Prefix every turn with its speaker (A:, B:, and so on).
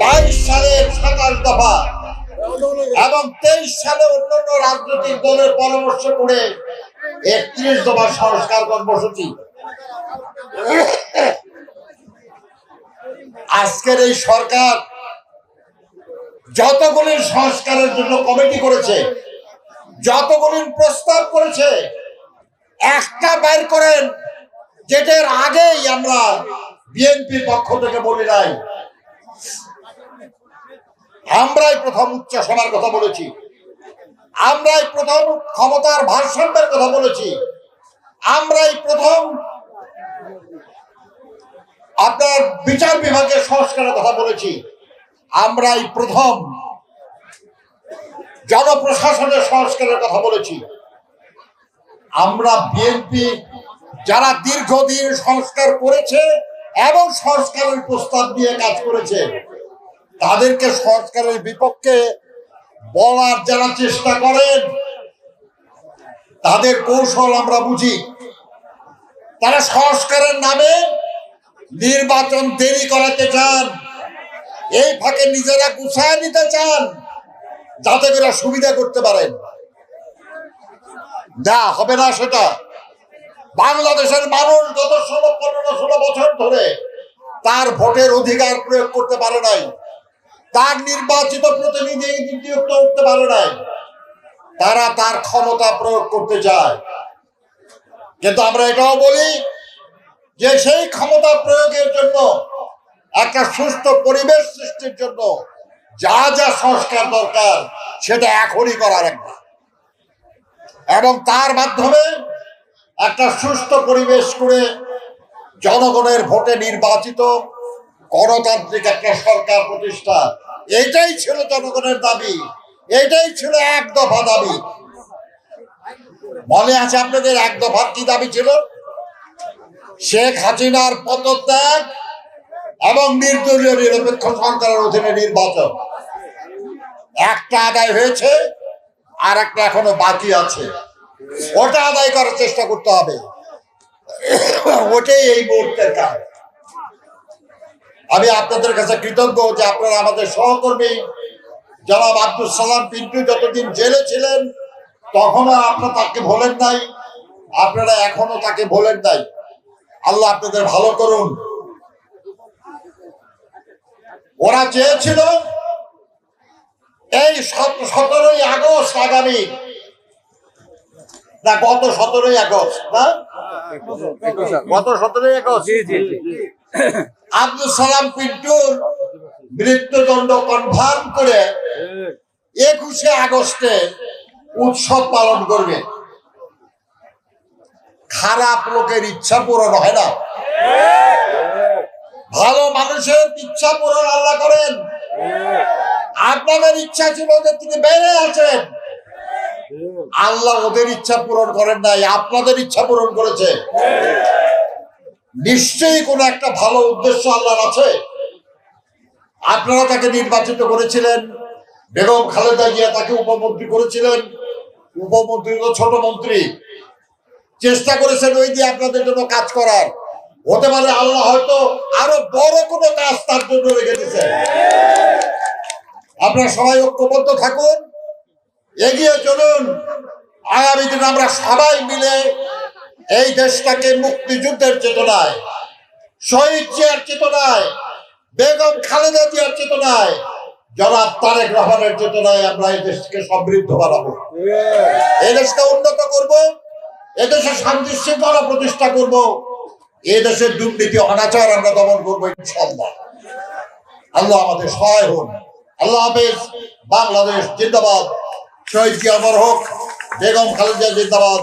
A: বাইশ সালের সাতাশ দফা এবং তেইশ সালে অন্যান্য রাজনৈতিক দলের পরামর্শ করে একত্রিশ দফা সংস্কার কর্মসূচি। আজকের এই সরকার যতগুলি সংস্কারের জন্য কমিটি করেছে, যতগুলি প্রস্তাব করেছে, একটা বাইর করেন, যেটার আগেই আমরা বিএনপির পক্ষ থেকে বলি নাই। আমরাই প্রথম উচ্চ সভার কথা বলেছি। আমরাই প্রথম ক্ষমতার ভারসাম্যের কথা বলেছি। আমরাই প্রথম আপনার বিচার বিভাগের সংস্কারের কথা বলেছি। আমরাই প্রথম জনপ্রশাসনের সংস্কারের কথা বলেছি। আমরা বিএনপি যারা দীর্ঘদিন সংস্কার করেছে এবং সংস্কারের প্রস্তাব দিয়ে কাজ করেছে তাদেরকে সংস্কারের বিপক্ষে বলার যারা চেষ্টা করেন, তাদের কৌশল আমরা বুঝি। তারা সংস্কারের নামে নির্বাচন দেরি করাতে চান, এই ফাঁকে নিজেরা গুছায় নিতে চান, যাতে করে সুবিধা করতে পারেন। না হবে না সেটা। বাংলাদেশের মানুষ গত ষোলো, পনেরো, ষোলো বছর ধরে তার ভোটের অধিকার প্রয়োগ করতে পারে নাই। তার নির্বাচিত প্রতিনিধি নিযুক্ত করতে পারে নাই। তারা তার ক্ষমতা প্রয়োগ করতে চায় কিন্তু আমরা এটাও বলি যে সেই ক্ষমতা প্রয়োগের জন্য একটা সুস্থ পরিবেশ সৃষ্টির জন্য যা যা সংস্কার দরকার সেটা এখনই করার একটা। এবং তার মাধ্যমে একটা সুস্থ পরিবেশ করে জনগণের ভোটে নির্বাচিত গণতান্ত্রিক একটা সরকার প্রতিষ্ঠা এটাই ছিল জনগণের দাবি। এটাই ছিল এক দফা দাবি। মনে আছে আপনাদের এক দফার কি দাবি ছিল? শেখ হাসিনার পদত্যাগ এবং নির্দলীয় নিরপেক্ষ সরকারের অধীনে নির্বাচন। একটা আদায় হয়েছে, আর একটা এখনও বাকি আছে। ওটা আদায় করার চেষ্টা করতে হবে। ওটাই এই মুহূর্তের কাজ। আমি আপনাদের কাছে কৃতজ্ঞ যে আপনারা আমাদের সহকর্মী জনাব আব্দুল সালাম পিন্টু যতদিন জেলে ছিলেন তখনও আপনারা তাকে ভোলেন নাই আপনারা এখনও তাকে ভোলেন নাই। আল্লাহ আপনাদের ভালো করুন। ওরা চেয়েছিল এই সতেরোই আগস্ট আগামী। না গত সতেরোই আগস্ট না? গত সতেরোই আগস্ট। আব্দুল সালাম পিন্টুর মৃত্যুদণ্ড কনফার্ম করে একুশে আগস্টে উৎসব পালন করবে। খারাপ লোকের ইচ্ছা পূরণ হয় না। ভালো মানুষের ইচ্ছা পূরণ আল্লাহ করেন। আপনাদের ইচ্ছা ছিল যে তিনি বেড়ে আছেন। আল্লাহ ওদের ইচ্ছা পূরণ করেন নাই, আপনাদের ইচ্ছা পূরণ করেছে। নিশ্চয়ই কোন একটা ভালো উদ্দেশ্য আল্লাহর আছে। আপনারা তাকে নির্বাচিত করেছিলেন, বেগম খালেদা জিয়া তাকে উপমন্ত্রী করেছিলেন, উপমন্ত্রী তো ছোট মন্ত্রী। চেষ্টা করেছেন ওই দিয়ে আপনাদের জন্য কাজ করার। হতে পারে আল্লাহ হয়তো আরও বড় কোনো কাজ তার জন্য রেখে দিয়েছেন আপনারা সবাই ঐক্যবদ্ধ থাকুন, এগিয়ে চলুন। আগামী দিন আমরা সবাই মিলে এই দেশটাকে মুক্তিযুদ্ধের চেতনায়, শহীদ জিয়ার চেতনায়, বেগম খালেদা জিয়ার চেতনায়, জনাব তারেক রহমানের চেতনায় আমরা এই দেশকে সমৃদ্ধ বানাবো। এই দেশকে উন্নত করব এদেশে শান্তি শৃঙ্খলা প্রতিষ্ঠা করব এই দেশের দুর্নীতি, অনাচার আমরা দমন করব ইনশাল্লাহ আল্লাহ আমাদের সহায় হন। আল্লাহ হাফেজ, বাংলাদেশ জিন্দাবাদ। শহীদ অমর হোক, বেগম খালেদা জিন্দাবাদ।